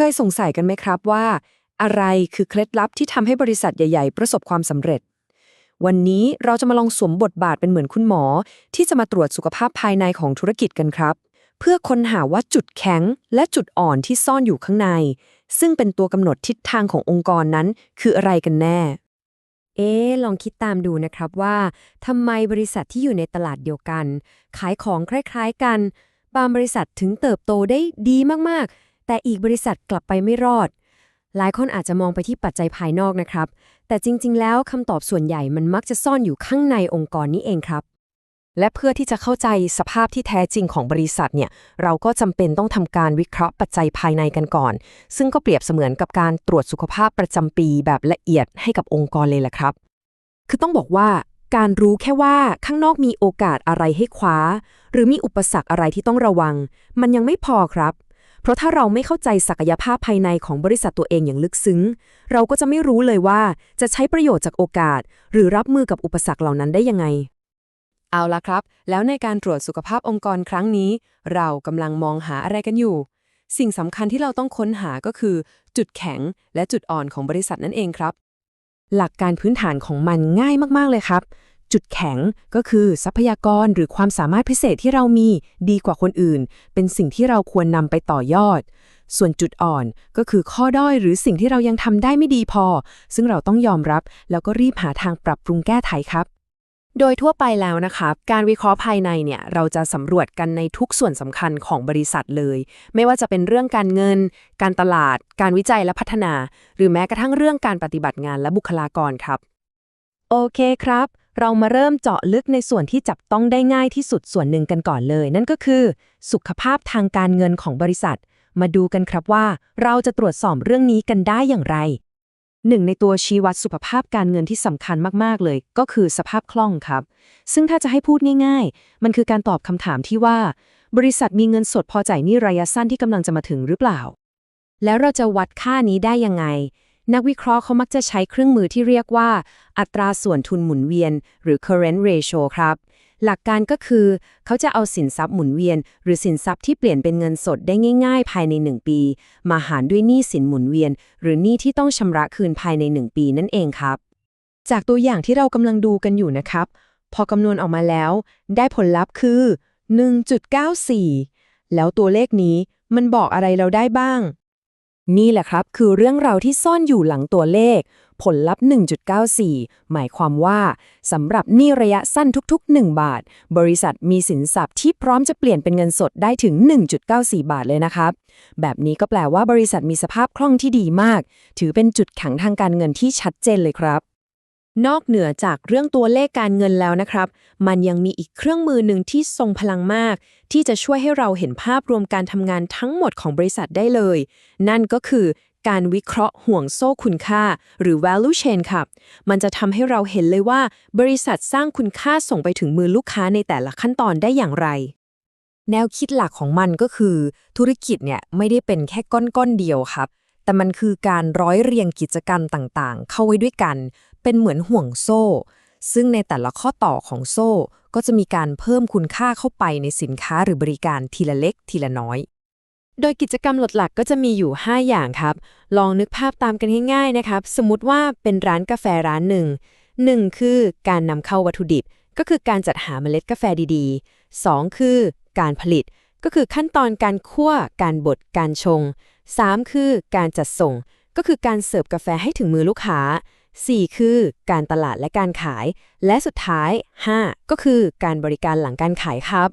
เคยสงสัยกันไหมครับว่า อะไรคือเคล็ดลับที่ทำให้บริษัทใหญ่ ๆ ประสบความสำเร็จ วันนี้เราจะมาลองสวมบทบาทเป็นเหมือนคุณหมอ ที่จะมาตรวจสุขภาพภายในของธุรกิจกันครับ เพื่อค้นหาว่าจุดแข็งและจุดอ่อนที่ซ่อนอยู่ข้างใน ซึ่งเป็นตัวกำหนดทิศทางขององค์กรนั้น คืออะไรกันแน่ เอ๊ะลองคิดตามดูนะครับว่าทำไมบริษัทที่อยู่ในตลาดเดียวกัน ขายของคล้ายๆกัน บางบริษัทถึงเติบโตได้ดีมากๆ แต่อีกบริษัทกลับไปไม่รอด หลายคนอาจจะมองไปที่ปัจจัยภายนอกนะครับ แต่จริงๆ แล้วคำตอบส่วนใหญ่มันมักจะซ่อนอยู่ข้างในองค์กรนี้เองครับ และเพื่อที่จะเข้าใจสภาพที่แท้จริงของบริษัทเนี่ยเราก็จำเป็นต้องทำการวิเคราะห์ปัจจัยภายในกันก่อน ซึ่งก็เปรียบเสมือนกับการตรวจสุขภาพประจำปีแบบละเอียดให้กับองค์กรเลยแหละครับ คือต้องบอกว่าการรู้แค่ว่าข้างนอกมีโอกาสอะไรให้คว้า หรือมีอุปสรรคอะไรที่ต้องระวัง มันยังไม่พอครับ เพราะถ้าเราไม่เข้าใจศักยภาพภายในของบริษัทตัวเองอย่างลึกซึ้ง เราก็จะไม่รู้เลยว่าจะใช้ประโยชน์จากโอกาส หรือรับมือกับอุปสรรคเหล่านั้นได้ยังไง เอาละครับ แล้วในการตรวจสุขภาพองค์กรครั้งนี้ เรากำลังมองหาอะไรกันอยู่ สิ่งสำคัญที่เราต้องค้นหาก็คือ จุดแข็งและจุดอ่อนของบริษัทนั่นเองครับ หลักการพื้นฐานของมันง่ายมากๆเลยครับ จุดแข็งก็คือทรัพยากรหรือความสามารถพิเศษที่เรามีดีกว่าคนอื่น เป็นสิ่งที่เราควรนำไปต่อยอด ส่วนจุดอ่อนก็คือข้อด้อยหรือสิ่งที่เรายังทำได้ไม่ดีพอ ซึ่งเราต้องยอมรับ แล้วก็รีบหาทางปรับปรุงแก้ไขครับ โดยทั่วไปแล้วนะครับการวิเคราะห์ภายในเนี่ยเราจะสำรวจกันในทุกส่วนสำคัญของบริษัทเลย ไม่ว่าจะเป็นเรื่องการเงิน การตลาด การวิจัยและพัฒนา หรือแม้กระทั่งเรื่องการปฏิบัติงานและบุคลากรครับ โอเคครับ เรามาเริ่มเจาะลึกในส่วนที่จับต้องได้ง่ายที่สุดส่วนหนึ่งกันก่อนเลย นั่นก็คือ สุขภาพทางการเงินของบริษัท มาดูกันครับว่า เราจะตรวจสอบเรื่องนี้กันได้อย่างไรหนึ่งในตัวชี้วัดสุขภาพการเงินที่สำคัญมาก ๆ เลย ก็คือสภาพคล่องครับ ซึ่งถ้าจะให้พูดง่าย ๆ มันคือการตอบคำถามที่ว่า บริษัทมีเงินสดพอจ่ายหนี้ระยะสั้นที่กำลังจะมาถึงหรือเปล่า แล้วเราจะวัดค่านี้ได้ยังไง นักวิเคราะห์เขามักจะใช้เครื่องมือที่เรียกว่า อัตราส่วนทุนหมุนเวียน หรือ current ratio ครับ หลักการก็คือ เขาจะเอาสินทรัพย์หมุนเวียน หรือสินทรัพย์ที่เปลี่ยนเป็นเงินสดได้ง่ายๆ ภายใน 1 ปี มาหารด้วยหนี้สินหมุนเวียน หรือหนี้ที่ต้องชำระคืนภายใน 1 ปีนั่นเองครับ จากตัวอย่างที่เรากำลังดูกันอยู่นะครับ พอคำนวณออกมาแล้ว ได้ผลลัพธ์คือ 1.94 แล้วตัวเลขนี้มันบอกอะไรเราได้บ้าง นี่แหละครับคือเรื่องราวที่ซ่อนอยู่หลังตัวเลข ผลลัพธ์ 1.94 หมายความว่าสำหรับหนี้ระยะสั้นทุกๆ 1 บาท บริษัทมีสินทรัพย์ที่พร้อมจะเปลี่ยนเป็นเงินสดได้ถึง 1.94 บาทเลยนะครับ แบบนี้ก็แปลว่าบริษัทมีสภาพคล่องที่ดีมาก ถือเป็นจุดแข็งทางการเงินที่ชัดเจนเลยครับ นอกเหนือจากเรื่องตัวเลขการเงินแล้วนะครับ มันยังมีอีกเครื่องมือหนึ่งที่ทรงพลังมาก ที่จะช่วยให้เราเห็นภาพรวมการทำงานทั้งหมดของบริษัทได้เลย นั่นก็คือการวิเคราะห์ห่วงโซ่คุณค่า หรือ value chain ครับ มันจะทำให้เราเห็นเลยว่า บริษัทสร้างคุณค่าส่งไปถึงมือลูกค้าในแต่ละขั้นตอนได้อย่างไร แนวคิดหลักของมันก็คือ ธุรกิจเนี่ยไม่ได้เป็นแค่ก้อนๆเดียวครับ แต่มันคือการร้อยเรียงกิจกรรมต่างๆ เข้าไว้ด้วยกัน เป็นเหมือนห่วงโซ่ ซึ่งในแต่ละข้อต่อของโซ่ ก็จะมีการเพิ่มคุณค่าเข้าไปในสินค้าหรือบริการทีละเล็กทีละน้อย โดยกิจกรรมหลักๆ ก็จะมีอยู่ 5 อย่างครับ ลองนึกภาพตามกันง่ายๆนะครับ สมมติว่าเป็นร้านกาแฟร้านหนึ่ง 1. คือการนำเข้าวัตถุดิบ ก็คือการจัดหาเมล็ดกาแฟดีๆ 2. คือการผลิต ก็คือขั้นตอนการคั่ว การบด การชง 3. คือการจัดส่ง ก็คือการเสิร์ฟกาแฟให้ถึงมือลูกค้า 4. คือการตลาดและการขาย และสุดท้าย 5. ก็คือการบริการหลังการขายครับ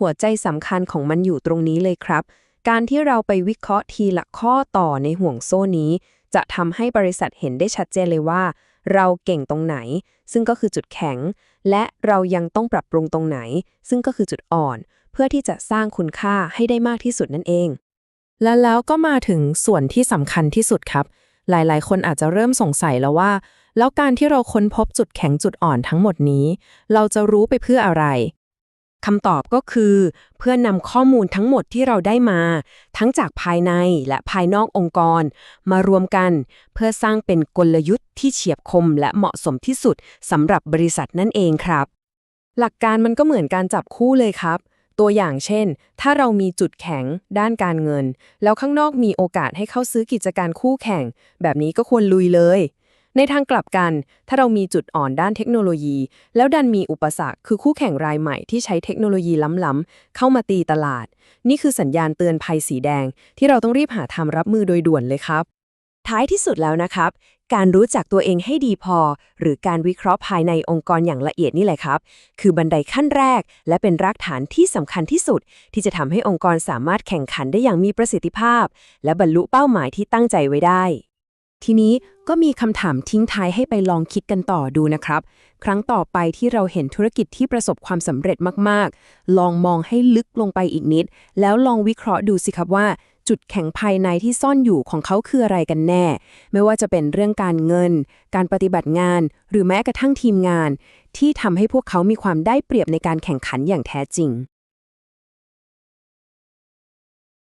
หัวใจสำคัญของมันอยู่ตรงนี้เลยครับ การที่เราไปวิเคราะห์ทีละข้อต่อในห่วงโซ่นี้ จะทำให้บริษัทเห็นได้ชัดเจนเลยว่า เราเก่งตรงไหน ซึ่งก็คือจุดแข็ง และเรายังต้องปรับปรุงตรงไหน ซึ่งก็คือจุดอ่อน เพื่อที่จะสร้างคุณค่าให้ได้มากที่สุดนั่นเอง และแล้วก็มาถึงส่วนที่สำคัญที่สุดครับ หลายๆ คนอาจจะเริ่มสงสัยแล้วว่า แล้วการที่เราค้นพบจุดแข็งจุดอ่อนทั้งหมดนี้ เราจะรู้ไปเพื่ออะไรคำตอบก็คือ เพื่อนำข้อมูลทั้งหมดที่เราได้มา ทั้งจากภายในและภายนอกองค์กร มารวมกัน เพื่อสร้างเป็นกลยุทธ์ที่เฉียบคมและเหมาะสมที่สุดสำหรับบริษัทนั่นเองครับ หลักการมันก็เหมือนการจับคู่เลยครับ ตัวอย่างเช่น ถ้าเรามีจุดแข็งด้านการเงิน แล้วข้างนอกมีโอกาสให้เข้าซื้อกิจการคู่แข่ง แบบนี้ก็ควรลุยเลย ในทางกลับกัน ถ้าเรามีจุดอ่อนด้านเทคโนโลยี แล้วดันมีอุปสรรคคือคู่แข่งรายใหม่ที่ใช้เทคโนโลยีล้ำๆเข้ามาตีตลาด นี่คือสัญญาณเตือนภัยสีแดง ที่เราต้องรีบหาทางรับมือโดยด่วนเลยครับ ท้ายที่สุดแล้วนะครับ การรู้จักตัวเองให้ดีพอ หรือการวิเคราะห์ภายในองค์กรอย่างละเอียดนี่แหละครับ คือบันไดขั้นแรก และเป็นรากฐานที่สำคัญที่สุด ที่จะทำให้องค์กรสามารถแข่งขันได้อย่างมีประสิทธิภาพ และบรรลุเป้าหมายที่ตั้งใจไว้ได้ทีนี้ก็มีคำถามทิ้งท้ายให้ไปลองคิดกันต่อดูนะครับ ครั้งต่อไปที่เราเห็นธุรกิจที่ประสบความสำเร็จมาก ๆ ลองมองให้ลึกลงไปอีกนิด แล้วลองวิเคราะห์ดูสิครับว่า จุดแข็งภายในที่ซ่อนอยู่ของเขาคืออะไรกันแน่ ไม่ว่าจะเป็นเรื่องการเงิน การปฏิบัติงาน หรือแม้กระทั่งทีมงาน ที่ทำให้พวกเขามีความได้เปรียบในการแข่งขันอย่างแท้จริง